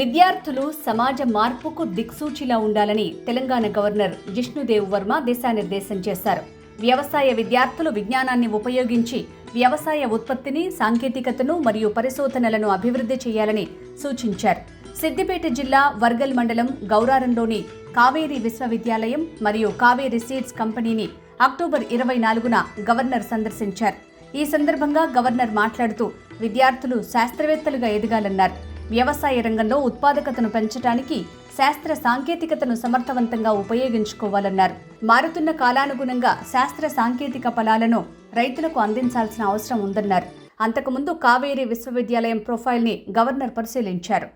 విద్యార్థులు సమాజ మార్పుకు దిక్సూచిలా ఉండాలని తెలంగాణ గవర్నర్ జిష్ణుదేవ్ వర్మ దిశానిర్దేశం చేశారు. వ్యవసాయ విద్యార్థులు విజ్ఞానాన్ని ఉపయోగించి వ్యవసాయ ఉత్పత్తిని సాంకేతికతను మరియు పరిశోధనలను అభివృద్ధి చేయాలని సూచించారు. సిద్దిపేట జిల్లా వర్గల్ మండలం గౌరారంలోని కావేరీ విశ్వవిద్యాలయం మరియు కావేరీ సీడ్స్ కంపెనీని అక్టోబర్ ఇరవై నాలుగున గవర్నర్ సందర్శించారు. ఈ సందర్భంగా గవర్నర్ మాట్లాడుతూ విద్యార్థులు శాస్త్రవేత్తలుగా ఎదగాలన్నారు. వ్యవసాయ రంగంలో ఉత్పాదకతను పెంచడానికి శాస్త్ర సాంకేతికతను సమర్థవంతంగా ఉపయోగించుకోవాలన్నారు. మారుతున్న కాలానుగుణంగా శాస్త్ర సాంకేతిక ఫలాలను రైతులకు అందించాల్సిన అవసరం ఉందన్నారు. అంతకుముందు కావేరీ విశ్వవిద్యాలయం ప్రొఫైల్ని గవర్నర్ పరిశీలించారు.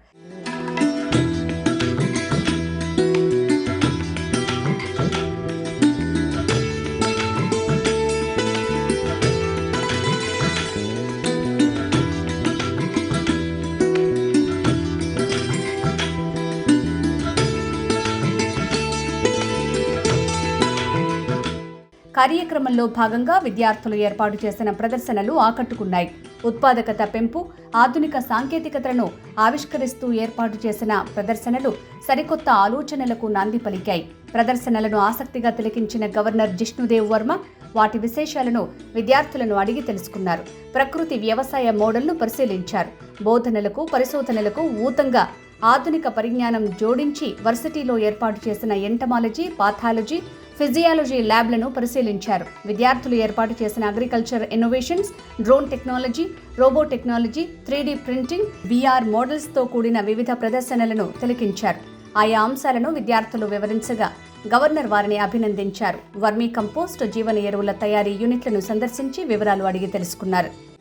కార్యక్రమంలో భాగంగా విద్యార్థులు ఏర్పాటు చేసిన ప్రదర్శనలు ఆకట్టుకున్నాయి. ఉత్పాదకత పెంపు ఆధునిక సాంకేతికతలను ఆవిష్కరిస్తూ ఏర్పాటు చేసిన ప్రదర్శనలు సరికొత్త ఆలోచనలకు నాంది పలికాయి. ప్రదర్శనలను ఆసక్తిగా తిలకించిన గవర్నర్ జిష్ణుదేవ్ వర్మ వాటి విశేషాలను విద్యార్థులను అడిగి తెలుసుకున్నారు. ప్రకృతి వ్యవసాయ మోడల్ను పరిశీలించారు. బోధనలకు పరిశోధనలకు ఊతంగా ఆధునిక పరిజ్ఞానం జోడించి వర్సిటీలో ఏర్పాటు చేసిన ఎంటమాలజీ పాథాలజీ ఫిజియాలజీ ల్యాబ్లను పరిశీలించారు. విద్యార్థులు ఏర్పాటు చేసిన agriculture innovations drone technology robo technology three D printing V R మోడల్స్తో కూడిన వివిధ ప్రదర్శనలను తిలకించారు. ఆయా అంశాలను విద్యార్థులు వివరించగా గవర్నర్ వారిని అభినందించారు. వర్మీ కంపోస్ట్ జీవన ఎరువుల తయారీ యూనిట్లను సందర్శించి వివరాలు అడిగి తెలుసుకున్నారు.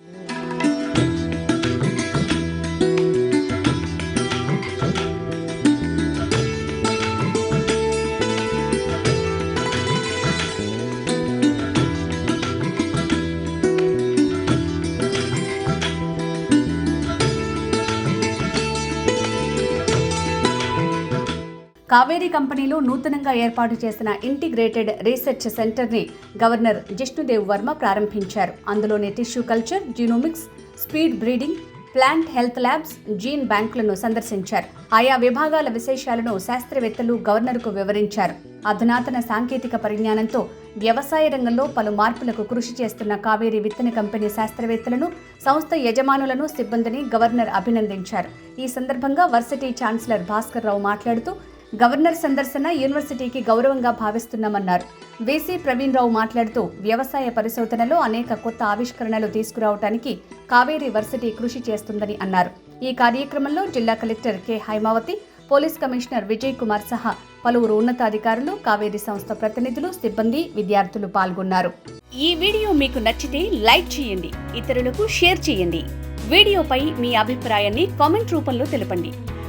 కావేరీ కంపెనీలో నూతనంగా ఏర్పాటు చేసిన ఇంటిగ్రేటెడ్ రీసెర్చ్ సెంటర్ని గవర్నర్ జిష్ణుదేవ్ వర్మ ప్రారంభించారు. అందులోని tissue culture genomics speed breeding plant health labs gene బ్యాంకులను సందర్శించారు. ఆయా విభాగాల విశేషాలను శాస్త్రవేత్తలు గవర్నర్కు వివరించారు. అధునాతన సాంకేతిక పరిజ్ఞానంతో వ్యవసాయ రంగంలో పలు మార్పులకు కృషి చేస్తున్న కావేరీ విత్తన కంపెనీ శాస్త్రవేత్తలను సంస్థ యజమానులను సిబ్బందిని గవర్నర్ అభినందించారు. ఈ సందర్భంగా వర్సిటీ ఛాన్సలర్ భాస్కర్ రావు మాట్లాడుతూ గవర్నర్ సందర్శన యూనివర్సిటీకి గౌరవంగా భావిస్తున్నామన్నారు. వేసీ ప్రవీణ్ రావు మాట్లాడుతూ వ్యవసాయ పరిశోధనలో అనేక కొత్త ఆవిష్కరణలు తీసుకురావడానికి కావేరీ వర్సిటీ కృషి చేస్తుందని అన్నారు. ఈ కార్యక్రమంలో జిల్లా collector K. Haimavathi police commissioner Vijay Kumar సహా పలువురు ఉన్నతాధికారులు కావేరీ సంస్థ ప్రతినిధులు సిబ్బంది విద్యార్థులు పాల్గొన్నారు. ఈ వీడియో మీకు నచ్చితే లైక్ చేయండి ఇతరులకు షేర్ చేయండి. వీడియోపై మీ అభిప్రాయాన్ని కామెంట్ రూపంలో తెలపండి.